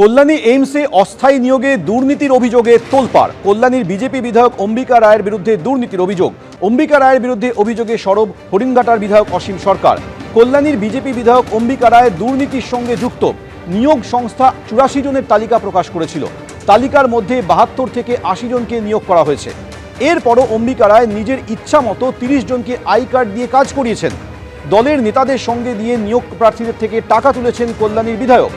কল্যাণী এইমসে অস্থায়ী নিয়োগে দুর্নীতির অভিযোগে তোলপাড়। কল্যাণীর বিজেপি বিধায়ক অম্বিকা রায়ের বিরুদ্ধে দুর্নীতির অভিযোগ। অম্বিকা রায়ের বিরুদ্ধে অভিযোগে সরব হরিণঘাটার বিধায়ক অসীম সরকার। কল্যাণীর বিজেপি বিধায়ক অম্বিকা রায় দুর্নীতির সঙ্গে যুক্ত। নিয়োগ সংস্থা চুরাশি জনের তালিকা প্রকাশ করেছিল। তালিকার মধ্যে বাহাত্তর থেকে আশি জনকে নিয়োগ করা হয়েছে। এরপরও অম্বিকা রায় নিজের ইচ্ছা মতো তিরিশ জনকে আই কার্ড দিয়ে কাজ করিয়েছেন। দলের নেতাদের সঙ্গে দিয়ে নিয়োগ প্রার্থীদের থেকে টাকা তুলেছেন কল্যাণীর বিধায়ক।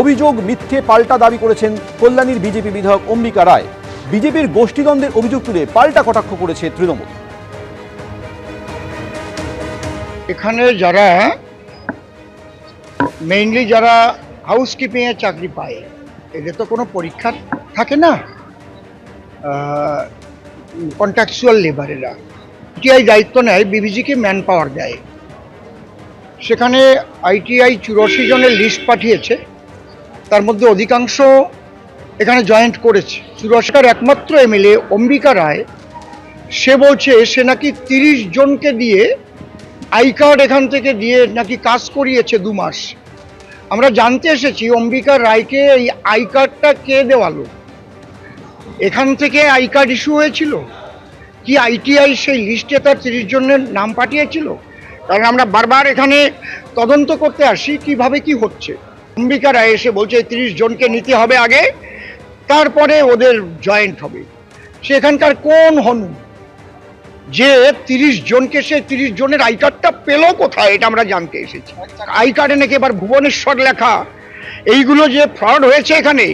অভিযোগ মিথ্যে পাল্টা দাবি করেছেন কল্যাণীর বিজেপি বিধায়ক অম্বিকা রায়। বিজেপির গোষ্ঠীদ্বন্দ্বের অভিযোগ তুলে পাল্টা কটাক্ষ করেছে তৃণমূল। এখানে যারা মেইনলি যারা হাউসকিপিংয়ে চাকরি পায়, এদের তো কোনো পরীক্ষা থাকে না। কন্ট্রাকচুয়াল লেবারেরা আইটিআই দায়িত্ব নেয় বিবিজিকে ম্যান পাওয়ার দেয়। সেখানে আইটিআই চুরাশি জনের লিস্ট পাঠিয়েছে। তার মধ্যে অধিকাংশ এখানে জয়েন্ট করেছে। চুরাশিটার একমাত্র এমএলএ অম্বিকা রায়, সে বলছে সে নাকি তিরিশ জনকে দিয়ে আই কার্ড এখান থেকে দিয়ে নাকি কাজ করিয়েছে দু মাস। আমরা জানতে এসেছি অম্বিকা রায়কে এই আই কার্ডটা কে দেওয়ালো এখান থেকে আই কার্ড ইস্যু হয়েছিল? কি আইটিআই সেই লিস্টে তার তিরিশ জনের নাম পাঠিয়েছিল? কারণ আমরা বারবার এখানে তদন্ত করতে আসি কীভাবে কি হচ্ছে। অম্বিকা রায় এসে বলছে, তিরিশ জনকে নিতে হবে আগে, তারপরে ওদের জয়েন্ট হবে। সেখানকার কোন হনু যে তিরিশ জনকে সে তিরিশ জনের আই কার্ডটা পেল কোথায়, এটা আমরা জানতে এসেছি। আই কার্ডে নাকি এবার ভুবনেশ্বর লেখা, এইগুলো যে ফ্রড হয়েছে এখানে,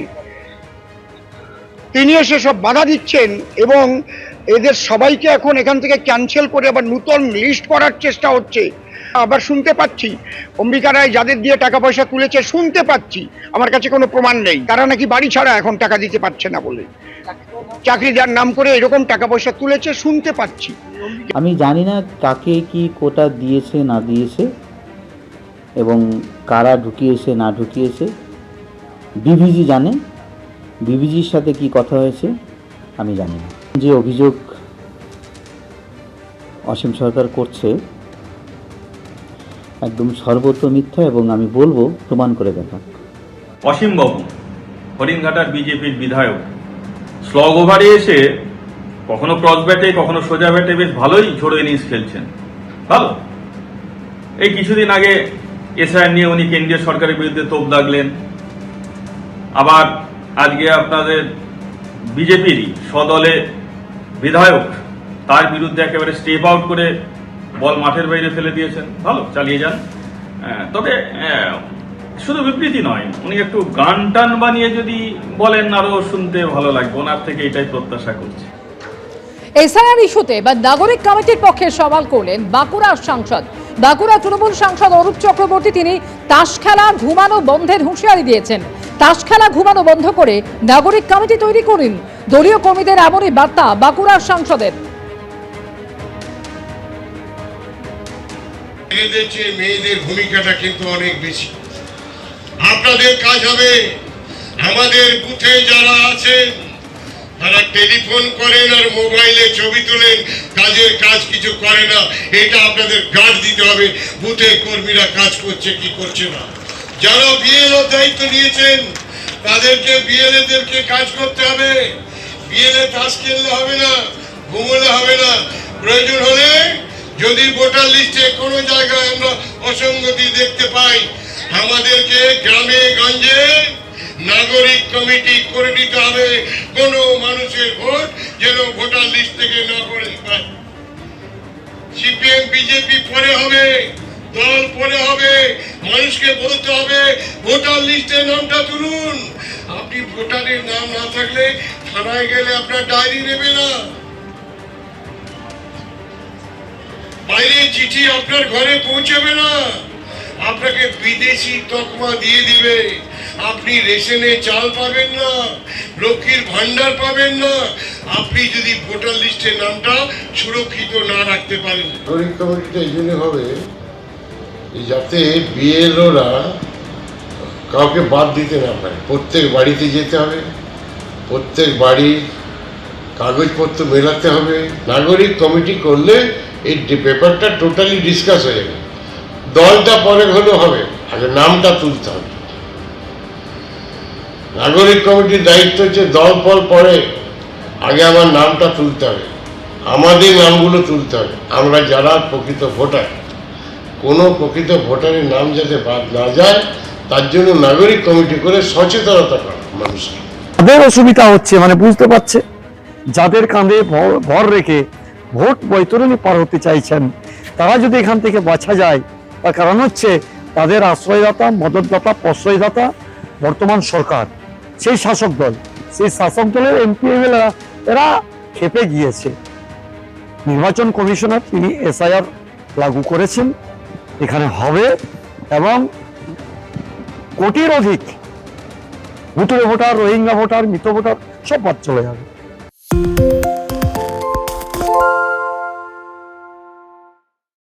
তিনি এসে সব বাধা দিচ্ছেন এবং এদের সবাইকে এখন এখান থেকে ক্যান্সেল করে আবার নূতন লিস্ট করার চেষ্টা হচ্ছে। আবার শুনতে পাচ্ছি, অম্বিকা রায় যাদের দিয়ে টাকা পয়সা তুলেছে, শুনতে পাচ্ছি, আমার কাছে কোনো প্রমাণ নেই। তারা নাকি বাড়ি ছাড়া এখন টাকা দিতে পারছে না বলে। চাকরি যার নাম করে এরকম টাকা পয়সা তুলেছে, শুনতে পাচ্ছি। আমি জানি না কাকে কি কোটা দিয়েছে, না দিয়েছে, এবং কারা ঢুকিয়েছে, না ঢুকিয়েছে। বিভিজি জানে। বিভিজির সাথে কি কথা হয়েছে, আমি জানি না। যে অভিযোগ অসীম সরকার করছে, একদম সর্বত্র মিথ্যা এবং আমি বলব প্রমাণ করে দেখা অসীম অসীমবাবু হরিণঘাটার বিজেপির বিধায়ক স্লগ ওভারে এসে কখনো ক্রস ব্যাটে কখনো সোজা ব্যাটে বেশ ভালোই ঝোড়ো ইনিংস খেলছেন। ভালো? এই কিছুদিন আগে এসআইআর নিয়ে উনি কেন্দ্রীয় সরকারের বিরুদ্ধে তোপ দাগলেন। আবার আজকে আপনাদের বিজেপিরই সদলে বিধায়ক তার বিরুদ্ধে একেবারে স্টেপ আউট করে বল মাঠের বাইরে ফেলে দিয়েছেন। ভালো, চালিয়ে যান। তবে শুধু বিবৃতি নয়, উনি একটু গান টান বানিয়ে যদি বলেন, আরও শুনতে ভালো লাগবে। ওনার থেকে এটাই প্রত্যাশা করছি। এসআইআর ইস্যুতে বা নাগরিক কমিটির পক্ষে সওয়াল করলেন বাঁকুড়ার সাংসদ। বাঁকুড়া তৃণমূল সাংসদ অরূপ চক্রবর্তী, তিনি তাস খেলা, ঘুমানো বন্ধের হুঁশিয়ারি দিয়েছেন। তাস খেলা ঘুমানো বন্ধ করে নাগরিক কমিটি তৈরি করুন। দলীয় কর্মীদের এমনই বার্তা বাঁকুড়ার সাংসদের। ছেলেদের চেয়ে মেয়েদের ভূমিকাটা কিন্তু অনেক বেশি। আপনাদের কাজ হবে আমাদের বুথে যারা আছেন, তারা টেলিফোন করেন আর মোবাইলে ছবি তোলেন, কাজের কাজ কিছু করে না। এটা আপনাদের গার্ড দিতে হবে। বুথে কর্মীরা কাজ করছে কি করছে না। যারা বিএলও দায়িত্ব নিয়েছেন, তাদেরকে বিএলএদেরকে কাজ করতে হবে। বিএলএ তাস খেললে হবে না, ঘুমোলে হবে না। প্রয়োজন হলে যদি ভোটার লিস্টে কোনো জায়গায় আমরা অসঙ্গতি দেখতে পাই, আমাদেরকে গ্রামে, গঞ্জে নাগরিক কমিটি করে নিতে হবে। কোনো মানুষের ভোট যেন ভোটার লিস্ট থেকে না করে সিপিএম, বিজেপি পরে হবে। দল পরে হবে মানুষকে বলতে হবে, ভোটার লিস্টে নামটা তুলুন। আপনি ভোটারের নাম না থাকলে থানায় গেলে আপনার ডায়েরি নেবে না। বাইরে চিঠি আপনার ঘরে পৌঁছাবে না। আপনাকে বিদেশি তকমা দিয়ে দিবে। আপনি রেশনে চাল পাবেন না, লক্ষ্মীর ভান্ডার পাবেন না। আপনি যদি ভোটার লিস্টে নামটা সুরক্ষিত না রাখতে পারেন। হবে? যাতে বিএলওরা কাউকে বাদ দিতে না পারে। প্রত্যেক বাড়িতে যেতে হবে, প্রত্যেক বাড়ির কাগজপত্র মেলাতে হবে। নাগরিক কমিটি করলে এই পেপারটা টোটালি ডিসকাস হয়ে যাবে। দলটা পরে হলেও হবে, আগে নামটা তুলতে হবে। নাগরিক কমিটির দায়িত্ব হচ্ছে দল ফল পরে, আগে আমার নামটা তুলতে হবে। আমাদের নামগুলো তুলতে হবে। আমরা যারা প্রকৃত ভোটার কোনো প্রকৃত ভোটারের নাম যাতে বাদ না যায়, তার জন্য নাগরিক কমিটি করে সচেতনতা করা মানুষকে। তাদের অসুবিধা হচ্ছে মানে বুঝতে পারছে? যাদের কাঁধে ভর- রেখে ভোট বৈতরণী পার হতে চাইছেন, তারা যদি এখান থেকে বাছা যায়, তার কারণ হচ্ছে তাদের আশ্রয়দাতা, মদতদাতা, প্রশ্রয়দাতা, বর্তমান সরকার, সেই শাসক দল। সেই শাসক দলের এমপি এমএলএ এরা খেপে গিয়েছে। নির্বাচন কমিশনার, তিনি এসআইআর লাগু করেছেন। এখানে হবে এবং কোটির অধিক ভুতুরে ভোটার, রোহিঙ্গা ভোটার মৃত ভোটার, সব পথ চলে যাবে।